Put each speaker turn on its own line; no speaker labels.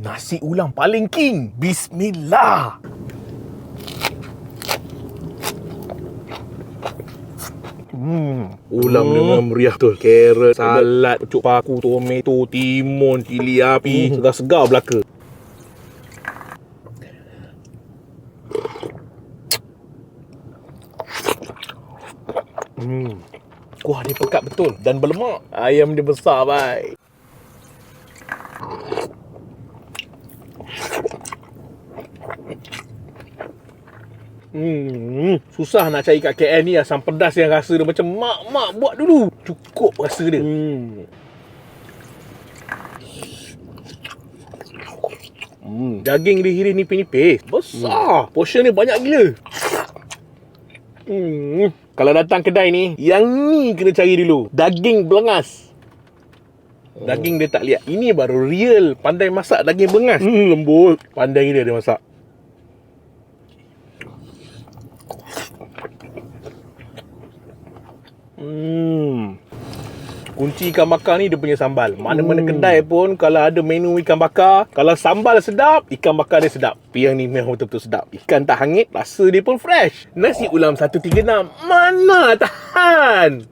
Nasi ulam paling king. Bismillah. Hmm.
Ulam
Hmm.
dengan meriah tu. Carrot, salad, pucuk paku, tomato, timun, cili api. Segar-segar belaka.
Hmm. Kuah dia pekat betul dan berlemak. Ayam dia besar, baik. Hmm, susah nak cari kat KL ni asam pedas yang rasa dia macam mak-mak buat dulu. Cukup rasa dia. Hmm. Hmm, daging dia kira nipis-nipis. Besar. Hmm. Portion dia banyak gila. Hmm. Kalau datang kedai ni, yang ni kena cari dulu. Daging belengas. Daging dia tak lihat. Ini baru real. Pandai masak daging belengas. Hmm, lembut. Pandai gila dia masak. Hmm. Kunci ikan bakar ni dia punya sambal. Mana-mana kedai pun kalau ada menu ikan bakar, kalau sambal sedap, ikan bakar dia sedap. Tapi yang ni memang betul-betul sedap. Ikan tak hangit, rasa dia pun fresh. Nasi ulam 136, mana tahan?